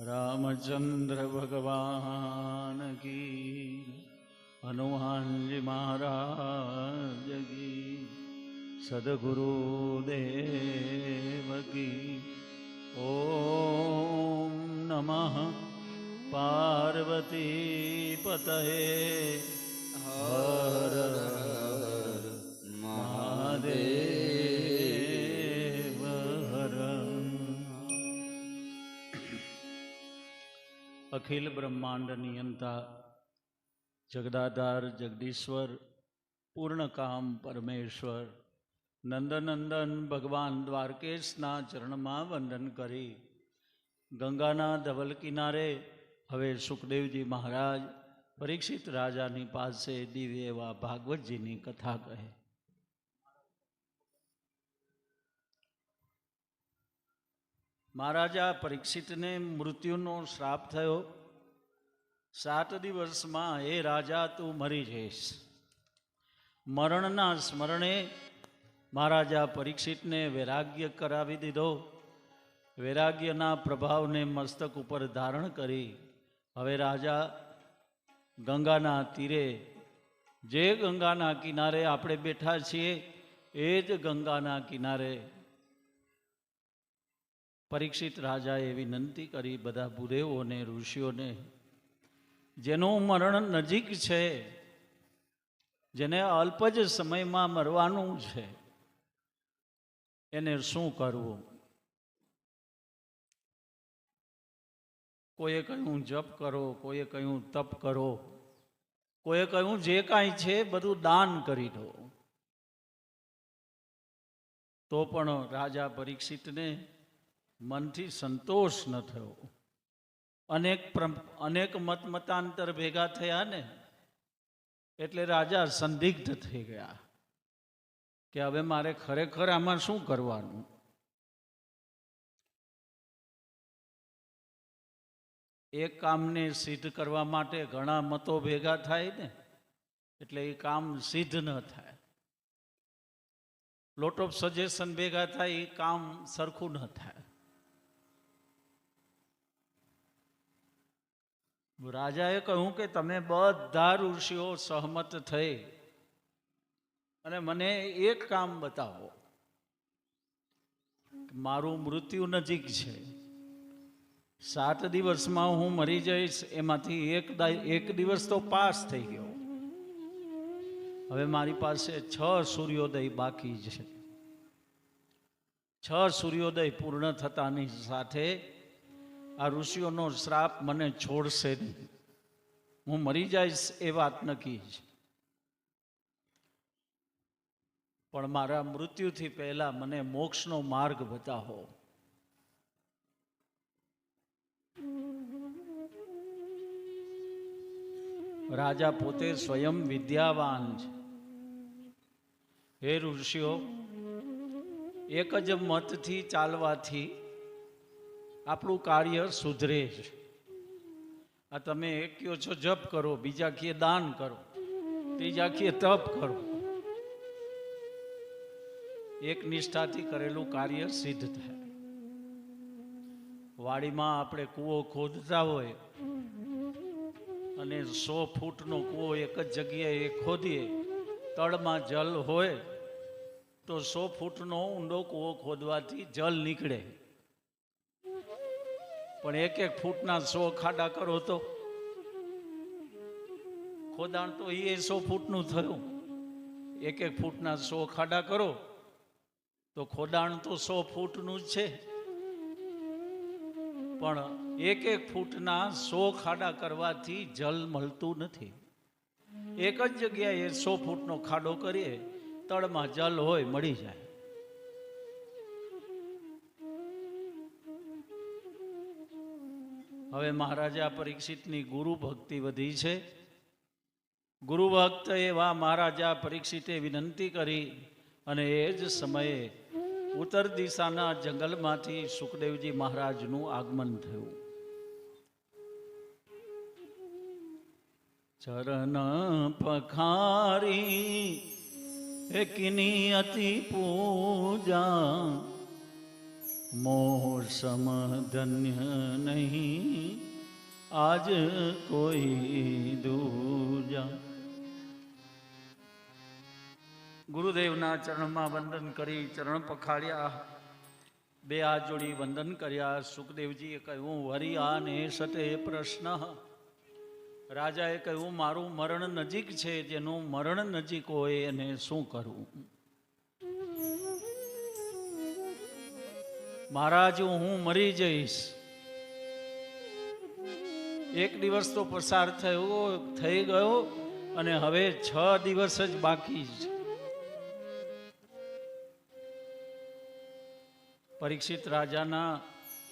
રામચંદ્ર ભગવાન કી હનુમાનજી મહારાજ કી સદગુરુદેવ કી. ઓમ નમઃ પાર્વતી પતહે હર મહાદેવ. અખિલ બ્રહ્માંડ નિયંતા, જગદાધાર જગદીશ્વર પૂર્ણકામ પરમેશ્વર. નંદનંદન ભગવાન દ્વારકેશના ચરણમાં વંદન કરી. ગંગાના ધવલ કિનારે હવે સુખદેવજી મહારાજ, પરીક્ષિત રાજાની પાસે દિવ્ય એવા ભાગવતજીની કથા કહે. મહારાજા પરીક્ષિતને મૃત્યુનો શ્રાપ થયો. સાત દિવસમાં, હે રાજા, તું મરી જઈશ. મરણના સ્મરણે મહારાજા પરીક્ષિતને વૈરાગ્ય કરાવી દીધો. વૈરાગ્યના પ્રભાવને મસ્તક ઉપર ધારણ કરી. હવે રાજા ગંગાના તીરે, જે ગંગાના કિનારે આપણે બેઠા છીએ, એ જ ગંગાના કિનારે પરીક્ષિત રાજાએ વિનંતી કરી બધા ભૂદેવોને ઋષિઓને જેનું મરણ નજીક છે, જેને અલ્પ જ સમયમાં મરવાનું છે, એને શું કરવું? કોઈએ કહ્યું જપ કરો, કોઈએ કહ્યું તપ કરો, કોઈએ કહ્યું જે કાંઈ છે બધું દાન કરી દો. તો પણ રાજા પરીક્ષિતને મનથી સંતોષ ન થયો. અનેક અનેક મત મતાંતર ભેગા થયા ને, એટલે રાજા સંદિગ્ધ થઈ ગયા કે હવે મારે ખરેખર આમાં શું કરવાનું? એક કામને સિદ્ધ કરવા માટે ઘણા મતો ભેગા થાય ને, એટલે એ કામ સિદ્ધ ન થાય. લોટ ઓફ સજેશન ભેગા થાય, એ કામ સરખું ન થાય. રાજાએ કહ્યું કે તમે બધા ઋષિઓ સહમત થઈ. અને મને એક કામ બતાવો. મારું મૃત્યુ નજીક છે. સાત દિવસમાં હું મરી જઈશ, એમાંથી એક એક દિવસ તો પાસ થઈ ગયો. હવે મારી પાસે છ સૂર્યોદય બાકી છે. છ સૂર્યોદય પૂર્ણ થતાની સાથે આ ઋષિઓનો શ્રાપ મને છોડશે નહીં. હું મરી જઈશ એ વાત નક્કી છે. પણ મારા મૃત્યુથી પહેલા મને મોક્ષનો માર્ગ બતાવો. રાજા પોતે સ્વયં વિદ્યાવાન છે. હે ઋષિઓ, એક જ મતથી ચાલવાથી આપણું કાર્ય સુધરે છે. આ તમે એક કયો છો, જપ કરો, બીજા કીએ દાન કરો, ત્રીજા કીએ તપ કરો. એક નિષ્ઠાથી કરેલું કાર્ય સિદ્ધ થાય. વાડીમાં આપણે કૂવો ખોદતા હોય અને સો ફૂટનો કૂવો એક જ જગ્યાએ ખોદીએ, તળમાં જલ હોય તો સો ફૂટનો ઊંડો કૂવો ખોદવાથી જલ નીકળે. પણ એક એક ફૂટના સો ખાડા કરો તો ખોદાણ તો એ સો ફૂટનું થયું. એક એક ફૂટના સો ખાડા કરો તો ખોદાણ તો સો ફૂટનું જ છે. પણ એક એક ફૂટના સો ખાડા કરવાથી જલ મળતું નથી. એક જ જગ્યાએ સો ફૂટનો ખાડો કરીએ, તળમાં જલ હોય, મળી જાય. હવે મહારાજા પરીક્ષિતની ગુરુ ભક્તિ વધી છે. ગુરુ ભક્ત એવા મહારાજા પરીક્ષિતે વિનંતી કરી અને એ જ સમયે ઉત્તર દિશાના જંગલમાંથી સુખદેવજી મહારાજનું આગમન થયું. ચરણ પખારી એકની અતિ પૂજા મોહ સમ ધન્ય નહીં આજ કોઈ દૂજા ગુરુદેવના ચરણમાં વંદન કરી ચરણ પખાડ્યા બે હાથ જોડી વંદન કર્યા સુખદેવજીએ કહ્યું હરિયાને સતે પ્રશ્ન રાજાએ કહ્યું મારું મરણ નજીક છે જેનું મરણ નજીક હોય એને શું કરવું મહારાજ, હું મરી જઈશ. એક દિવસ તો પસાર થયો, થઈ ગયો અને હવે છ દિવસ જ બાકી છે પરીક્ષિત રાજાના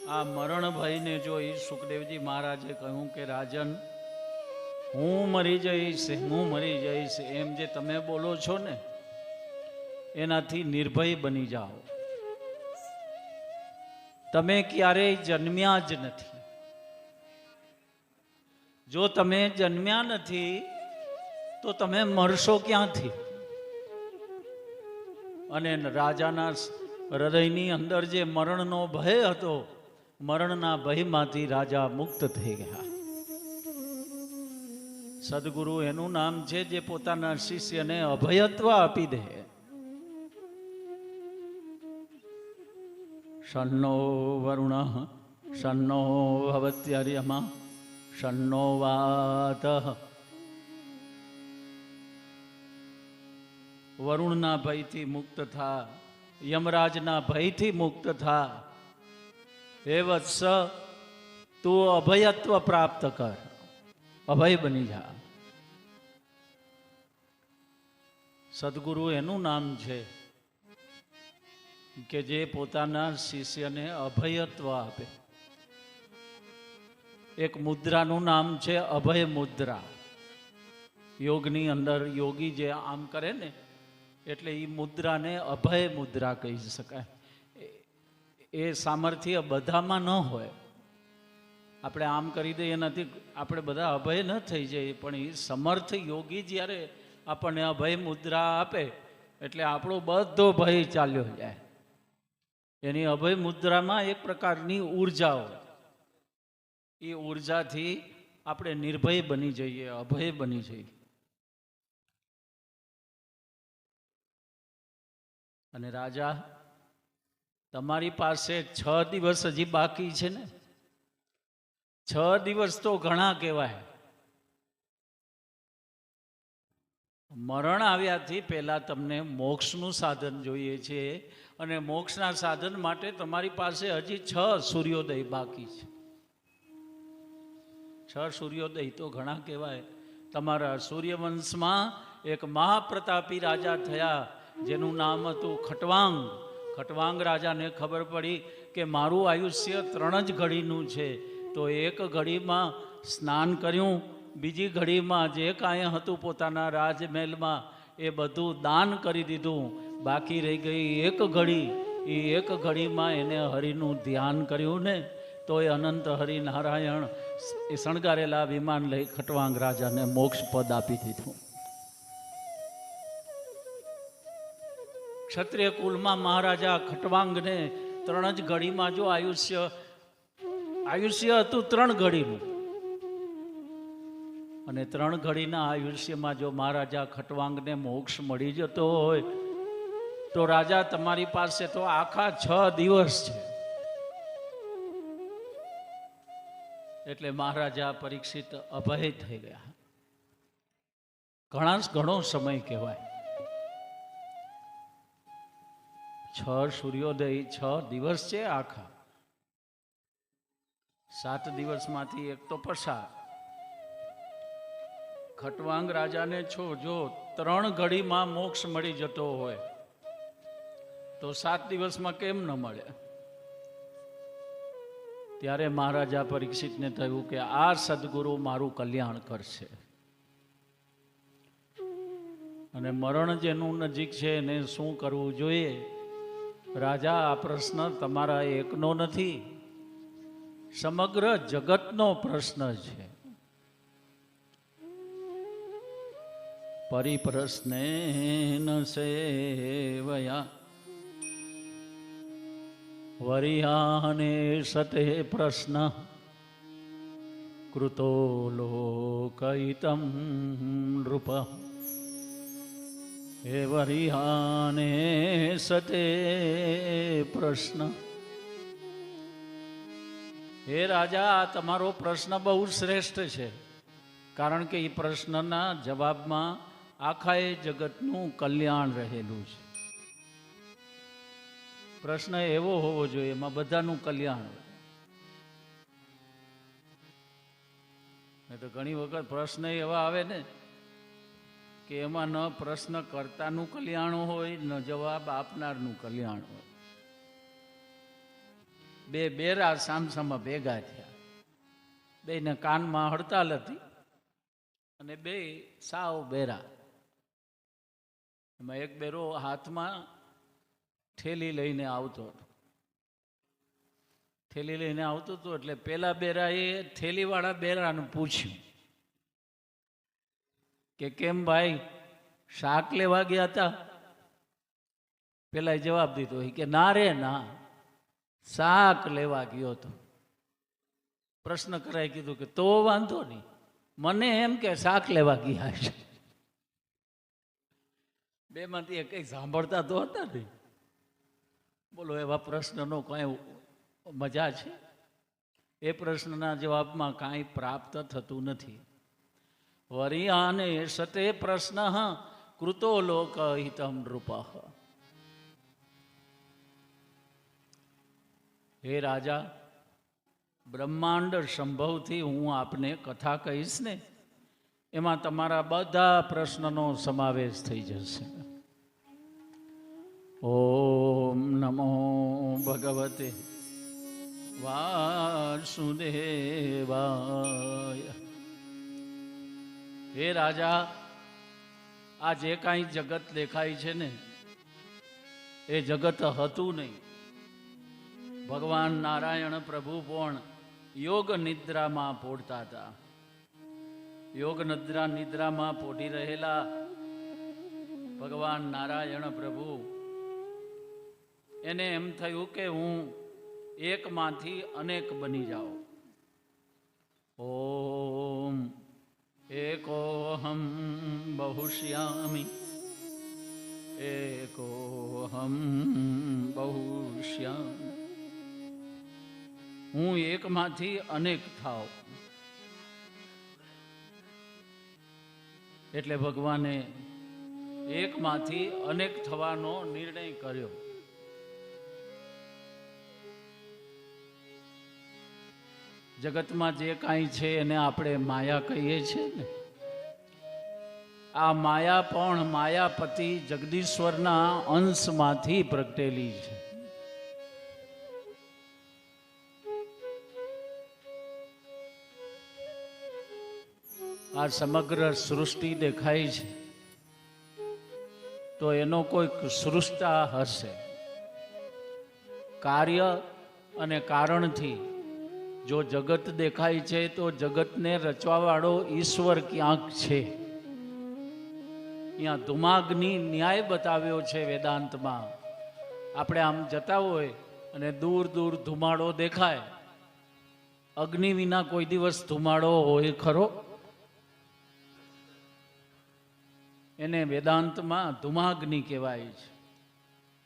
આ મરણ ભયને જોઈ સુખદેવજી મહારાજે કહ્યું કે, રાજન, હું મરી જઈશ, હું મરી જઈશ, એમ જે તમે બોલો છો ને, એનાથી નિર્ભય બની જાઓ. તમે ક્યારેય જન્મ્યા જ નથી. જો તમે જન્મ્યા નથી, તો તમે મરશો ક્યાંથી? અને રાજાના હૃદયની અંદર જે મરણનો ભય હતો, મરણના ભયમાંથી રાજા મુક્ત થઈ ગયા. સદગુરુ એનું નામ છે જે પોતાના શિષ્યને અભયત્વ આપી દે. શન્નો વરુણ શન્નો ભવત્યર્યમાં શન્નો વાત વરુણના ભયથી મુક્ત થા, યમરાજના ભયથી મુક્ત થા। હે વત્સ, તું અભયત્વ પ્રાપ્ત કર, અભય બની જા। સદગુરુ એનું નામ છે કે જે પોતાના શિષ્યને અભયત્વ આપે. એક મુદ્રાનું નામ છે અભય મુદ્રા. યોગની અંદર યોગી જે આમ કરે ને, એટલે એ મુદ્રાને અભય મુદ્રા કહી શકાય. એ- સામર્થ્ય બધામાં ન હોય. આપણે આમ કરી દઈએ નથી, આપણે બધા અભય ન થઈ જઈએ, પણ એ સમર્થ યોગી જ્યારે આપણને અભય મુદ્રા આપે, એટલે આપણો બધો ભય ચાલ્યો જાય. એની અભય મુદ્રામાં એક પ્રકારની ઊર્જા હોય. એ ઉર્જાથી આપણે નિર્ભય બની જઈએ, અભય બની જઈએ. અને રાજા, તમારી પાસે છ દિવસ હજી બાકી છે ને? છ દિવસ તો ઘણા કહેવાય. મરણ આવ્યાથી પહેલા તમને મોક્ષનું સાધન જોઈએ છે. અને મોક્ષના સાધન માટે તમારી પાસે હજી છ સૂર્યોદય બાકી છે. છ સૂર્યોદય તો ઘણા કહેવાય. તમારા સૂર્યવંશમાં એક મહાપ્રતાપી રાજા થયા, જેનું નામ હતું ખટવાંગ. ખટવાંગ રાજાને ખબર પડી કે મારું આયુષ્ય ત્રણ જ ઘડીનું છે. તો એક ઘડીમાં સ્નાન કર્યું, બીજી ઘડીમાં જે કાંઈ હતું પોતાના રાજમહેલમાં, એ બધું દાન કરી દીધું. બાકી રહી ગઈ એક ઘડી. એ એક ઘડીમાં એને હરિનું ધ્યાન કર્યું ને, તો એ અનંત હરિનારાયણ એ શણગારેલા વિમાન લઈ ખટવાંગ રાજાને મોક્ષ પદ આપી દીધું. ક્ષત્રિય કુલમાં મહારાજા ખટવાંગને ત્રણ જ ઘડીમાં જો આયુષ્ય આયુષ્ય હતું ત્રણ ઘડીનું. અને ત્રણ ઘડીના આયુષ્યમાં જો મહારાજા ખટવાંગને મોક્ષ મળી જતો હોય તો રાજા, તમારી પાસે તો આખા છ દિવસ છે. એટલે મહારાજા પરીક્ષિત અભય થઈ ગયા. ઘણા ઘણો સમય કહેવાય. છ સૂર્યોદય, છ દિવસ છે આખા. સાત દિવસમાંથી એક તો પસાર. ખટવાંગ રાજાને છો, જો ત્રણ ઘડીમાં મોક્ષ મળી જતો હોય. તો સાત દિવસમાં કેમ ન મળે? ત્યારે મહારાજા પરીક્ષિતને થયું કે આ સદગુરુ મારું કલ્યાણ કરશે. અને મરણ જેનું નજીક છે એને શું કરવું જોઈએ? રાજા, આ પ્રશ્ન તમારા એકનો નથી. સમગ્ર જગતનો પ્રશ્ન છે. પરિપ્રશ્ને સેવયા વરિયાને સતે પ્રશ્ન. કૃતો લોકહિતમ નૃપ. હે વરિયાને સતે પ્રશ્ન. હે રાજા, તમારો પ્રશ્ન બહુ શ્રેષ્ઠ છે. કારણ કે એ પ્રશ્નના જવાબમાં આખા એ જગતનું કલ્યાણ રહેલું છે. પ્રશ્ન એવો હોવો જોઈએ, એમાં બધાનું કલ્યાણ હોય. નહીં તો ઘણી વખત પ્રશ્ન એવા આવે ને કે એમાં ન પ્રશ્ન કરતાનું કલ્યાણ હોય, ન જવાબ આપનારનું કલ્યાણ હોય. બે બેરા સામસામાં ભેગા થયા. બેને કાનમાં હડતાલ હતી અને બે સાવ બેરા. એમાં એક બેરો હાથમાં થેલી લઈને આવતો હતો. થેલી લઈને આવતો હતો એટલે પેલા બેરાએ થેલીવાળા બેરાને પૂછ્યું કે કેમ ભાઈ, શાક લેવા ગયા હતા પેલા જવાબ દીધો કે ના રે ના, શાક લેવા ગયો હતો પ્રશ્ન કરાય કીધું કે તો વાંધો નહીં, મને એમ કે શાક લેવા ગયા છે. બે માંથી કંઈ કઈ સાંભળતા તો હતા નહીં. બોલો, એવા પ્રશ્નનો કાંઈ મજા છે? એ પ્રશ્નના જવાબમાં કાંઈ પ્રાપ્ત થતું નથી. વરિયાને સતે પ્રશ્ન કૃતો લોક હિતમ નૃપ હે રાજા, બ્રહ્માંડ સંભવથી હું આપને કથા કહીશ ને? એમાં તમારા બધા પ્રશ્નનો સમાવેશ થઈ જશે. ઓમ નમો ભગવતે વાસુદેવાય. હે રાજા, આ જે કાંઈ જગત દેખાય છે ને, એ જગત હતું નહીં. ભગવાન નારાયણ પ્રભુ પણ યોગ નિદ્રામાં પોડતા હતા. યોગ નિદ્રા નિદ્રામાં પોઢી રહેલા ભગવાન નારાયણ પ્રભુ એને એમ થયું કે હું એકમાંથી અનેક બની જાઉં. ઓમ એકોહમ બહુશ્યામી. એકોહમ બહુશ્યામી. હું એકમાંથી અનેક થાવ એટલે ભગવાને એકમાંથી અનેક થવાનો નિર્ણય કર્યો. જગતમાં જે કાંઈ છે એને આપણે માયા કહીએ છીએ ને. આ માયા પણ માયાપતિ જગદીશ્વરના અંશમાંથી પ્રગટેલી છે. આ સમગ્ર સૃષ્ટિ દેખાય છે. તો એનો કોઈક સૃષ્ટા હશે. કાર્ય અને કારણથી જો જગત દેખાય છે, તો જગતને રચવાવાળો ઈશ્વર ક્યાંક છે? ત્યાં ધુમાગની ન્યાય બતાવ્યો છે વેદાંતમાં. આપણે આમ જતા હોય અને દૂર દૂર ધુમાડો દેખાય. અગ્નિ વિના કોઈ દિવસ ધુમાડો હોય ખરો? એને વેદાંતમાં ધુમાગ્નિ કહેવાય છે.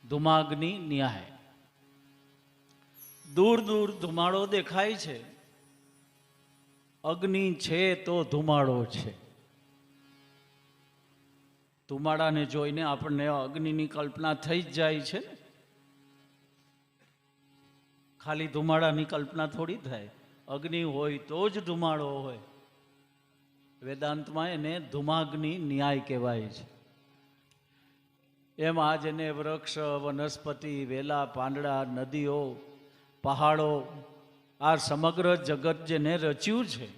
ધુમાગ્નિ ન્યાય. દૂર દૂર ધુમાડો દેખાય છે. અગ્નિ છે તો ધુમાડો છે. ધુમાડાને જોઈને આપણને અગ્નિની કલ્પના થઈ જ જાય છે ખાલી ધુમાડાની કલ્પના થોડી થાય. અગ્નિ હોય તો જ ધુમાડો હોય. વેદાંતમાં એને ધુમાગ્નિ ન્યાય કહેવાય છે. એમ આજ એને વૃક્ષ, વનસ્પતિ, વેલા, પાંદડા, નદીઓ પહાડો, આ સમગ્ર જગત જેને રચ્યું છે,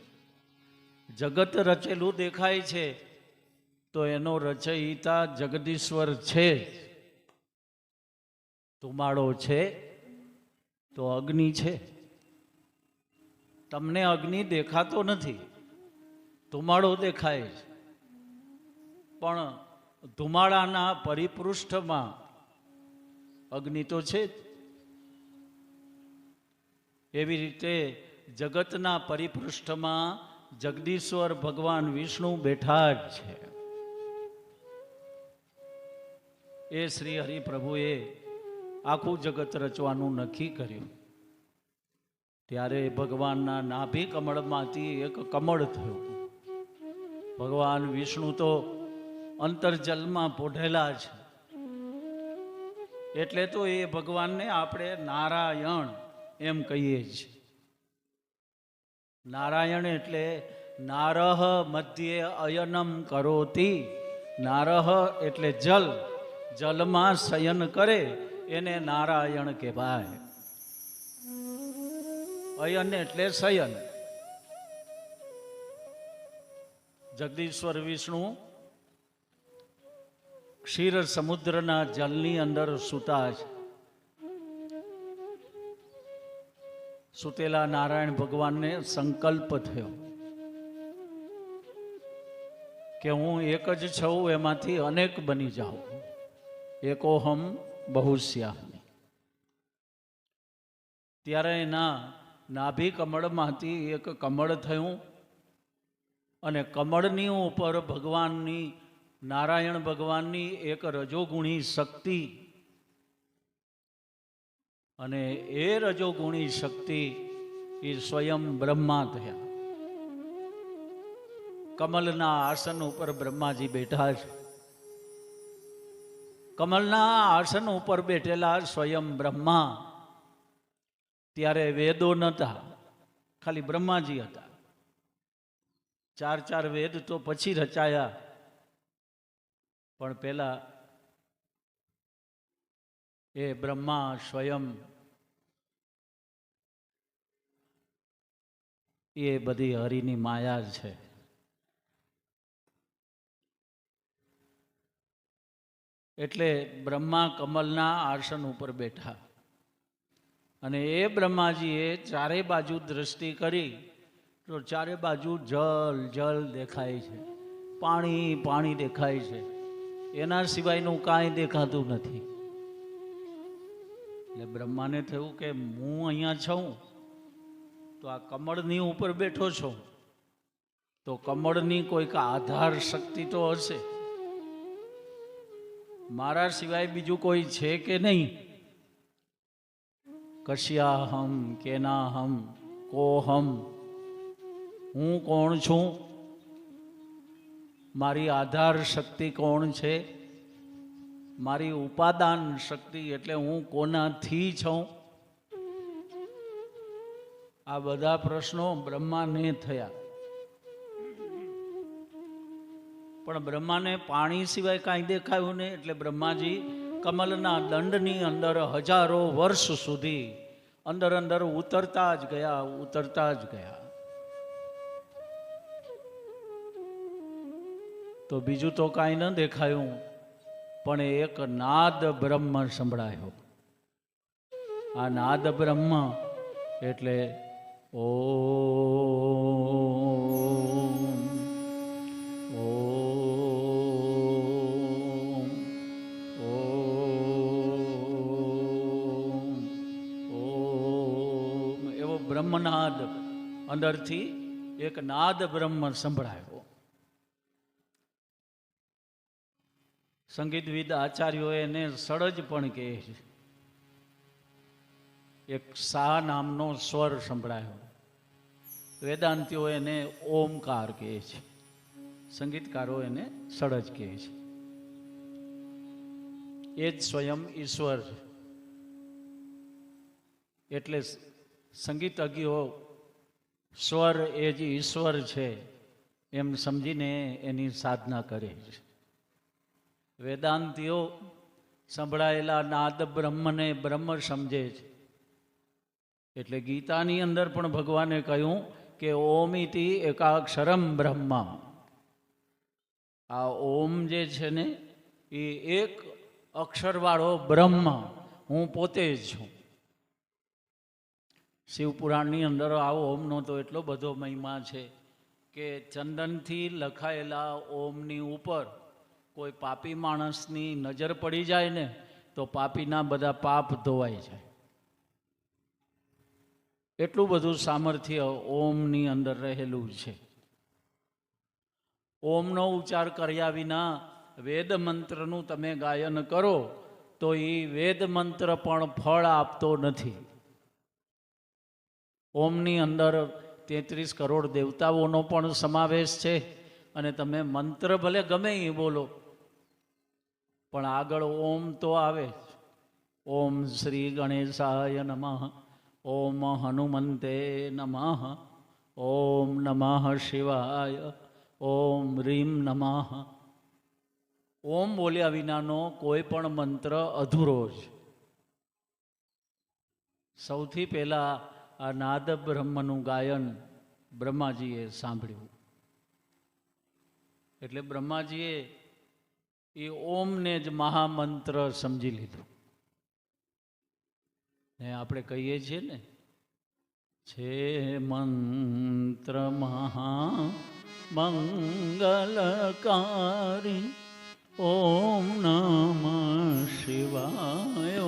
જગત રચેલું દેખાય છે, તો એનો રચયિતા જગદીશ્વર છે. ધુમાડો છે, તો અગ્નિ છે. તમને અગ્નિ દેખાતો નથી ધુમાડો દેખાય છે. પણ ધુમાડાના પરિપૃષ્ઠમાં અગ્નિ તો છે જ. એવી રીતે જગતના પરિપૃષ્ઠમાં જગદીશ્વર ભગવાન વિષ્ણુ બેઠા જ છે. એ શ્રી હરિપ્રભુએ આખું જગત રચવાનું નક્કી કર્યું. ત્યારે ભગવાનના નાભી કમળમાંથી એક કમળ થયું. ભગવાન વિષ્ણુ તો અંતરજલમાં પોઢેલા છે એટલે તો એ ભગવાનને આપણે નારાયણ એમ કહીએ છીએ. નારાયણ એટલે નારહ મધ્યે અયનમ કરોતી. નારહ એટલે જલ. જલમાં શયન કરે, એને નારાયણ કહેવાય. અયન એટલે શયન. જગદીશ્વર વિષ્ણુ ક્ષીર સમુદ્રના જલની અંદર સૂતા છે. સુતેલા નારાયણ ભગવાનને સંકલ્પ થયો કે હું એક જ છું, એમાંથી અનેક બની જાઉં. એકોહમ બહુશ્યામી ત્યારે એના નાભી કમળમાંથી એક કમળ થયું અને કમળની ઉપર ભગવાનની, નારાયણ ભગવાનની એક રજોગુણી શક્તિ અને એ રજોગુણી શક્તિ એ સ્વયં બ્રહ્મા થયા. કમલના આસન ઉપર બ્રહ્માજી બેઠા છે. કમલના આસન ઉપર બેઠેલા સ્વયં બ્રહ્મા ત્યારે વેદો નહોતા ખાલી બ્રહ્માજી હતા. ચાર ચાર વેદ તો પછી રચાયા. પણ પેલા એ બ્રહ્મા સ્વયં. એ બધી હરિની માયા છે. એટલે બ્રહ્મા કમલના આસન ઉપર બેઠા. અને એ બ્રહ્માજીએ ચારે બાજુ દ્રષ્ટિ કરી, તો ચારે બાજુ જલ જલ દેખાય છે. પાણી પાણી દેખાય છે. એના સિવાયનું કાંઈ દેખાતું નથી. એટલે બ્રહ્માને થયું કે હું અહીંયા છું, તો આ કમળની ઉપર બેઠો છું. તો કમળની કોઈક આધાર શક્તિ તો હશે. મારા સિવાય બીજું કોઈ છે કે નહીં? કશ્યાહમ, કેનાહમ, કોહમ, હું કોણ છું? મારી આધાર શક્તિ કોણ છે? મારી ઉપાદાન શક્તિ એટલે હું કોનાથી છું? આ બધા પ્રશ્નો બ્રહ્માને થયા. પણ બ્રહ્માને પાણી સિવાય કાંઈ દેખાયું નહીં, એટલે બ્રહ્માજી કમલના દંડની અંદર હજારો વર્ષ સુધી અંદર અંદર ઉતરતા જ ગયા, ઉતરતા જ ગયા. તો બીજું તો કાંઈ ન દેખાયું. પણ એક નાદ બ્રહ્મ સંભળાયો. આ નાદ બ્રહ્મ એટલે ઓ બ્રહ્મનાદ અંદરથી એક નાદ બ્રહ્મ સંભળાયો. સંગીતવિદ આચાર્યો એને સળજ પણ કહે છે. એક સા નામનો સ્વર સંભળાયો. વેદાંતિઓ એને ઓમકાર કહે છે. સંગીતકારો એને સળજ કહે છે. એ જ સ્વયં ઈશ્વર છે. એટલે સંગીતજ્ઞો સ્વર એ જ ઈશ્વર છે એમ સમજીને એની સાધના કરે છે. વેદાંતિઓ સંભળાયેલા નાદ બ્રહ્મને બ્રહ્મ સમજે છે. એટલે ગીતાની અંદર પણ ભગવાને કહ્યું કે ઓમિતિ એકાક્ષરમ બ્રહ્મ આ ઓમ જે છે ને, એ એક અક્ષરવાળો બ્રહ્મ હું પોતે જ છું. શિવપુરાણની અંદર આ ઓમનો તો એટલો બધો મહિમા છે કે ચંદનથી લખાયેલા ઓમની ઉપર કોઈ પાપી માણસની નજર પડી જાય ને, તો પાપીના બધા પાપ ધોવાઈ જાય. એટલું બધું સામર્થ્ય ઓમની અંદર રહેલું છે. ઓમનો ઉચ્ચાર કર્યા વિના વેદ મંત્રનું તમે ગાયન કરો, તો એ વેદ મંત્ર પણ ફળ આપતો નથી. ઓમની અંદર તેત્રીસ કરોડ દેવતાઓનો પણ સમાવેશ છે, અને તમે મંત્ર ભલે ગમે એ બોલો પણ આગળ ઓમ તો આવે. ઓમ શ્રી ગણેશાય નમઃ. ઓમ હનુમંતે નમઃ. ઓમ નમઃ શિવાય. ઓમ રીમ નમઃ. ઓમ બોલ્યા વિનાનો કોઈ પણ મંત્ર અધૂરો છે સૌથી પહેલાં આ નાદ બ્રહ્મનું ગાયન બ્રહ્માજીએ સાંભળ્યું. એટલે બ્રહ્માજીએ એ ઓમને જ મહામંત્ર સમજી લીધું. ને આપણે કહીએ છીએ ને, છે મંત્ર મહા મંગલકારી ઓમ નમ શિવાય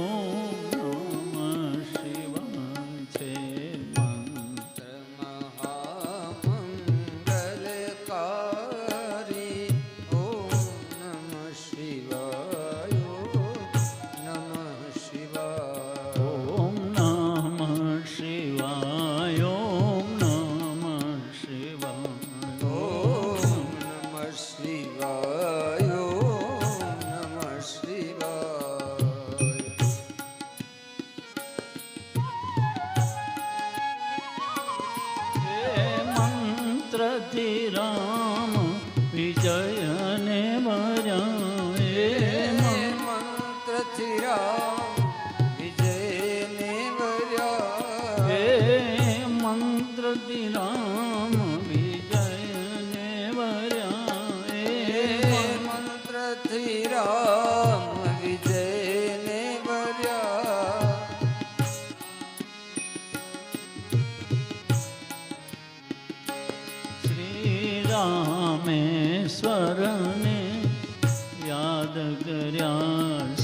રામેશ્વરને યાદ કર્યા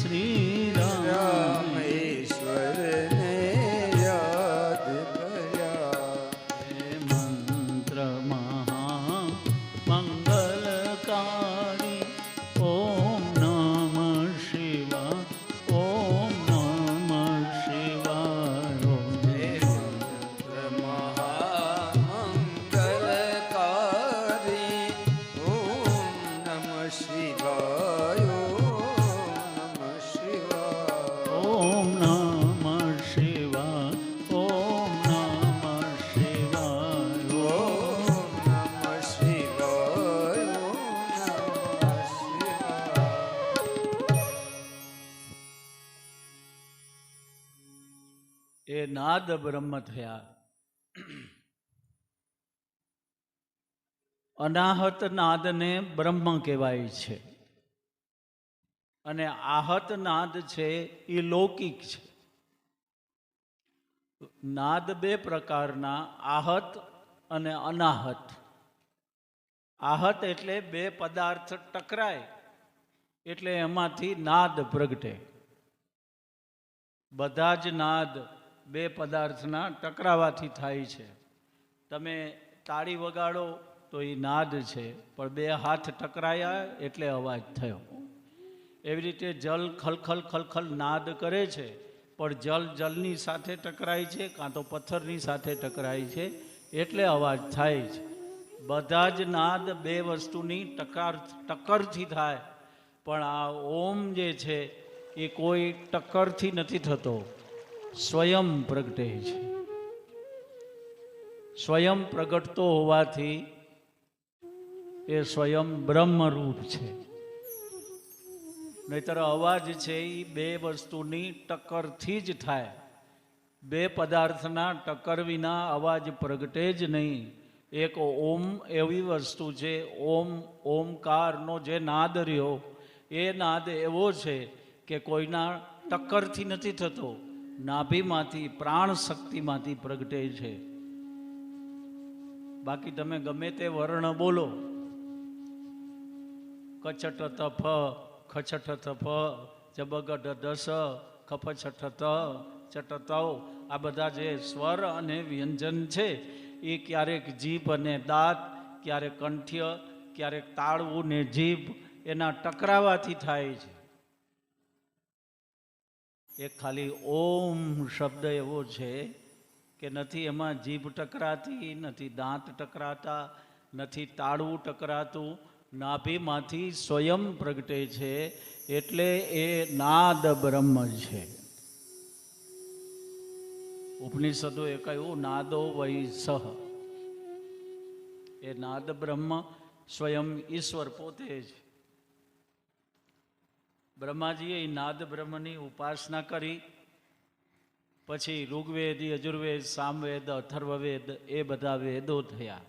એ નાદ બ્રહ્મ થયા. અનાહત નાદને બ્રહ્મ કહેવાય છે. અને આહત નાદ છે એ લૌકિક છે. નાદ બે પ્રકારના, આહત અને અનાહત. આહત એટલે બે પદાર્થ ટકરાય, એટલે એમાંથી નાદ પ્રગટે. બધા જ નાદ બે પદાર્થના ટકરાવાથી થાય છે. તમે તાળી વગાડો તો એ નાદ છે, પણ બે હાથ ટકરાયા એટલે અવાજ થયો. એવી રીતે જલ ખલખલ ખલખલ નાદ કરે છે, પણ જલ જલની સાથે ટકરાય છે, કાં તો પથ્થરની સાથે ટકરાય છે, એટલે અવાજ થાય છે. બધા જ નાદ બે વસ્તુની ટકાર ટક્કરથી થાય, પણ આ ઓમ જે છે, એ કોઈ ટક્કરથી નથી થતો. સ્વયં પ્રગટે છે. સ્વયં પ્રગટતો હોવાથી એ સ્વયં બ્રહ્મરૂપ છે. નહીતર અવાજ છે એ બે વસ્તુની ટક્કરથી જ થાય. બે પદાર્થના ટક્કર વિના અવાજ પ્રગટે જ નહીં. એક ઓમ એવી વસ્તુ છે, ઓમ ઓમકારનો જે નાદ રહ્યો, એ નાદ એવો છે કે કોઈના ટક્કરથી નથી થતો. નાભીમાંથી પ્રાણ શક્તિમાંથી પ્રગટે છે. બાકી તમે ગમે તે વર્ણ બોલો. કચટ તફ, ખછટ તફ જબગટ દસ ખપછઠ ત ચટતવ આ બધા જે સ્વર અને વ્યંજન છે, એ ક્યારેક જીભ અને દાંત, ક્યારેક કંઠ્ય, ક્યારેક તાળવું ને જીભ, એના ટકરાવાથી થાય છે. એક ખાલી ઓમ શબ્દ એવો છે કે નથી એમાં જીભ ટકરાતી, નથી દાંત ટકરાતા, નથી તાળવું ટકરાતું, નાભીમાંથી સ્વયં પ્રગટે છે એટલે એ નાદ બ્રહ્મ છે. ઉપનિષદો એ કહ્યું, નાદો વૈ સહ. એ નાદ બ્રહ્મ સ્વયં ઈશ્વર પોતે જ બ્રહ્માજીએ નાદ બ્રહ્મની ઉપાસના કરી. પછી ઋગ્વેદ, યજુર્વેદ, સામવેદ, અથર્વવેદ એ બધા વેદો થયા.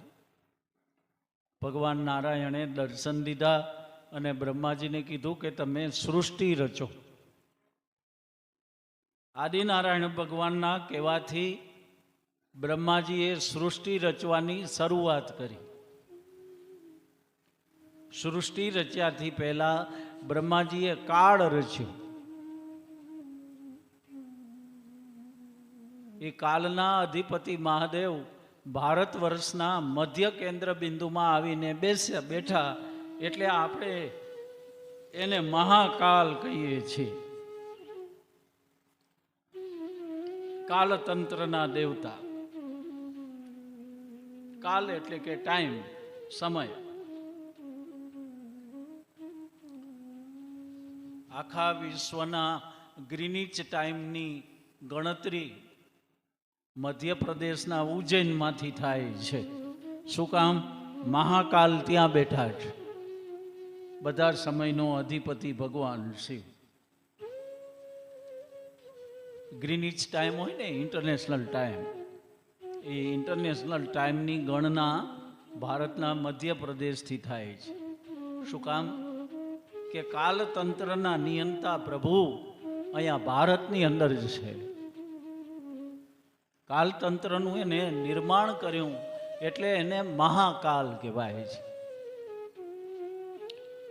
ભગવાન નારાયણે દર્શન દીધા અને બ્રહ્માજીને કીધું કે તમે સૃષ્ટિ રચો. આદિનારાયણ ભગવાનના કહેવાથી બ્રહ્માજીએ સૃષ્ટિ રચવાની શરૂઆત કરી. સૃષ્ટિ રચ્યાથી પહેલા બ્રહ્માજીએ કાળ રચ્યો. એ કાલના અધિપતિ મહાદેવ ભારત વર્ષના મધ્ય કેન્દ્ર બિંદુમાં આવીને બેસ્યા બેઠા એટલે આપણે એને મહાકાલ કહીએ છીએ. કાલતંત્રના દેવતા. કાલ એટલે કે ટાઈમ, સમય. આખા વિશ્વના ગ્રીનિચ ટાઈમની ગણતરી મધ્યપ્રદેશના ઉજ્જૈનમાંથી થાય છે. શું કામ? મહાકાલ ત્યાં બેઠા છે. બધા સમયનો અધિપતિ ભગવાન શિવ. ગ્રીનિચ ટાઈમ હોય ને, ઇન્ટરનેશનલ ટાઈમ. એ ઇન્ટરનેશનલ ટાઈમની ગણના ભારતના મધ્યપ્રદેશથી થાય છે. શું કામ? કે કાલતંત્રના નિયંતા પ્રભુ અહીંયા ભારતની અંદર જ છે. કાલતંત્રનું એને નિર્માણ કર્યું એટલે એને મહાકાલ કહેવાય છે.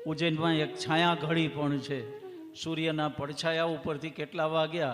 ઉજ્જૈનમાં એક છાયા ઘડી પણ છે. સૂર્યના પડછાયા ઉપરથી કેટલા વાગ્યા?